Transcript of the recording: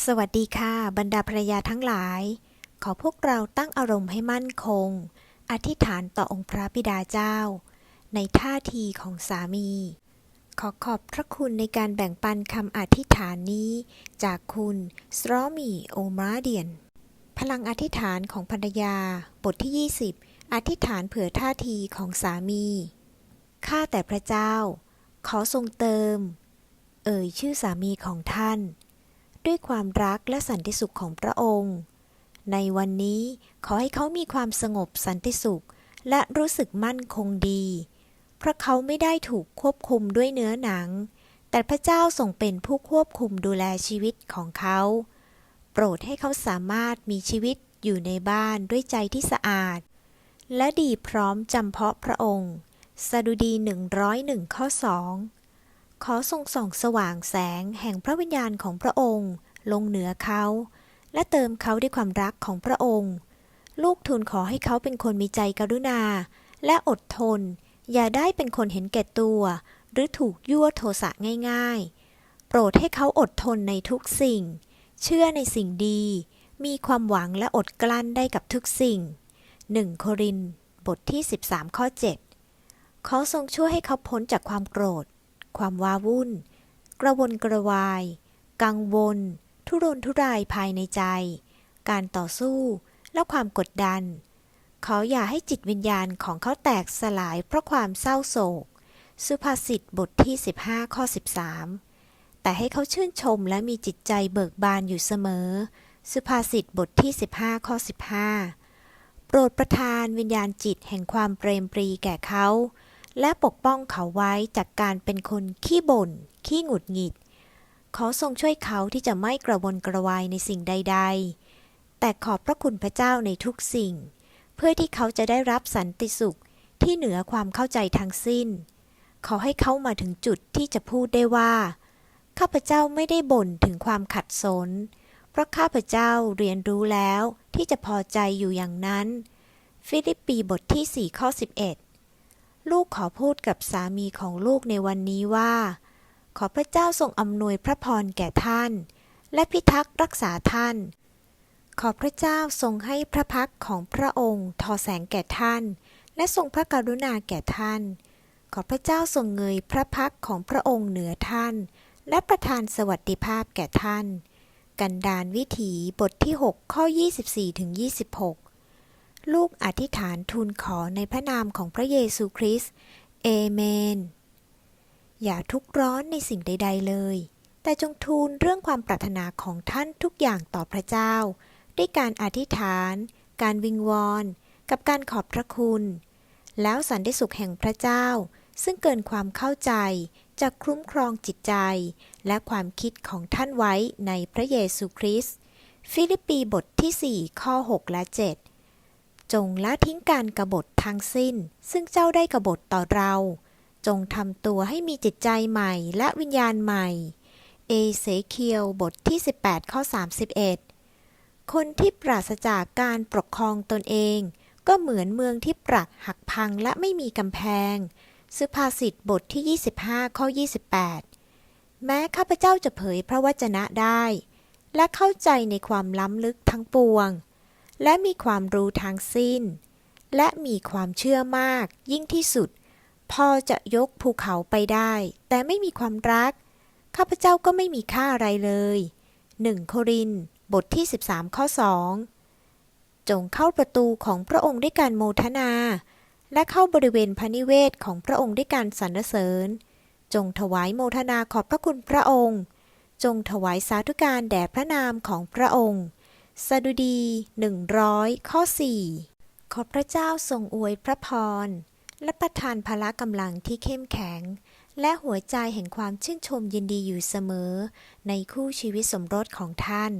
สวัสดีค่ะบรรดาภรรยาทั้งหลาย ขอพวกเราตั้งอารมณ์ให้มั่นคง อธิษฐานต่อองค์พระบิดาเจ้า ในท่าทีของสามี ขอขอบพระคุณในการแบ่งปันคำอธิษฐานนี้ จากคุณสตรอมีโอมาเดียน พลังอธิษฐานของภรรยา บทที่ 20 อธิษฐานเผื่อท่าทีของสามีข้าแต่พระเจ้า ขอทรงเติม เอ่ยชื่อสามีของท่าน ด้วยความรักและสันติสุขของพระองค์ ในวันนี้ขอให้เขามีความสงบสันติสุข และรู้สึกมั่นคงดี เพราะเขาไม่ได้ถูกควบคุมด้วยเนื้อหนัง แต่พระเจ้าทรงเป็นผู้ควบคุมดูแลชีวิตของเขา โปรดให้เขาสามารถมีชีวิตอยู่ในบ้านด้วยใจที่สะอาด และดีพร้อมจำเพาะพระองค์ สดุดี 101 ข้อ 2 ขอทรงส่องสว่างแสงแห่งพระวิญญาณของพระองค์ ลงเหนือเขา และเติมเขาด้วยความรักของพระองค์ ลูกทูลขอให้เขาเป็นคนมีใจกรุณา และอดทน อย่าได้เป็นคนเห็นแก่ตัว หรือถูกยั่วโทสะง่ายๆ โปรดให้เขาอดทนในทุกสิ่ง เชื่อในสิ่งดี มีความหวังและอดกลั้นได้กับทุกสิ่ง 1 โครินบทที่ 13 ข้อ7ขอทรงช่วยให้เขาพ้นจากความโกรธ ความว้าวุ่น กระวนกระวาย กังวล ทุรนทุรายภายในใจ การต่อสู้และความกดดัน ขออย่าให้จิตวิญญาณของเขาแตกสลายเพราะความเศร้าโศก สุภาษิตบทที่ 15 ข้อ 13 แต่ให้เขาชื่นชมและมีจิตใจเบิกบานอยู่เสมอ สุภาษิตบทที่ 15 ข้อ 15 โปรดประทานวิญญาณจิตแห่งความเปรมปรีแก่เขา และปกป้องเขาไว้จากการเป็นคนขี้บ่น ขี้หงุดหงิด ขอทรงช่วยเขาที่จะไม่กระวนกระวายในสิ่งใด ๆ แต่ขอบพระคุณพระเจ้าในทุกสิ่ง เพื่อที่เขาจะได้รับสันติสุขที่เหนือความเข้าใจทั้งสิ้น ขอให้เขามาถึงจุดที่จะพูดได้ว่า ข้าพเจ้าไม่ได้บ่นถึงความขัดสน เพราะข้าพเจ้าเรียนรู้แล้วที่จะพอใจอยู่อย่างนั้น ฟิลิปปีบทที่ 4 ข้อ 11 ลูกขอพูดกับสามีของลูกในวันนี้ว่า ขอพระเจ้าทรงอำนวยพระพรแก่ท่าน และพิทักษ์รักษาท่าน ขอพระเจ้าทรงให้พระพักของพระองค์ทอแสงแก่ท่าน และทรงพระกรุณาแก่ท่าน ขอพระเจ้าทรงเงยพระพักของพระองค์เหนือท่าน และประทานสวัสดิภาพแก่ท่าน กันดานวิถีบทที่ 6 ข้อ 24ถึง26 ลูกอธิษฐานทูลขอในพระนามของพระเยซูคริสต์ เอเมน อย่าทุกข์ร้อนในสิ่งใด ๆ เลย แต่จงทูลเรื่องความปรารถนาของท่านทุกอย่างต่อพระเจ้า ด้วยการอธิษฐาน การวิงวอน กับการขอบพระคุณ แล้วสันติสุขแห่งพระเจ้า ซึ่งเกินความเข้าใจจะคุ้มครองจิตใจ และความคิดของท่านไว้ในพระเยซูคริสต์ ฟิลิปปีบทที่ 4 ข้อ 6 และ 7 จงละทิ้งการกรบฏทั้งสิ้น ซึ่งเจ้าได้กบฏต่อเรา จงทำตัวให้มีจิตใจใหม่และวิญญาณใหม่ เอเสเคียวบทที่ 18 ข้อ 31 คนที่ปราศจากการปกครองตนเอง ก็เหมือนเมืองที่ปรักหักพังและไม่มีกำแพง สุภาษิตบทที่ 25 ข้อ 28 แม้ข้าพเจ้าจะเผยพระวจนะได้ และเข้าใจในความล้ำลึกทั้งปวง และมีความรู้ทางสิ้น และมีความเชื่อมาก ยิ่งที่สุด พอจะยกภูเขาไปได้ แต่ไม่มีความรัก ข้าพเจ้าก็ไม่มีค่าอะไรเลย 1 โคริน บทที่ 13 ข้อ 2 จงเข้าประตูของพระองค์ด้วยการโมทนา และเข้าบริเวณพระนิเวศของพระองค์ด้วยการสรรเสริญ จงถวายโมทนาขอบพระคุณพระองค์ จงถวายสาธุการแด่พระนามของพระองค์ สดุดี 100 ข้อ 4 ขอพระเจ้าทรงอวยพระพร และประทานพละกำลังที่เข้มแข็ง และหัวใจแห่งความชื่นชมยินดีอยู่เสมอ ในคู่ชีวิตสมรสของท่าน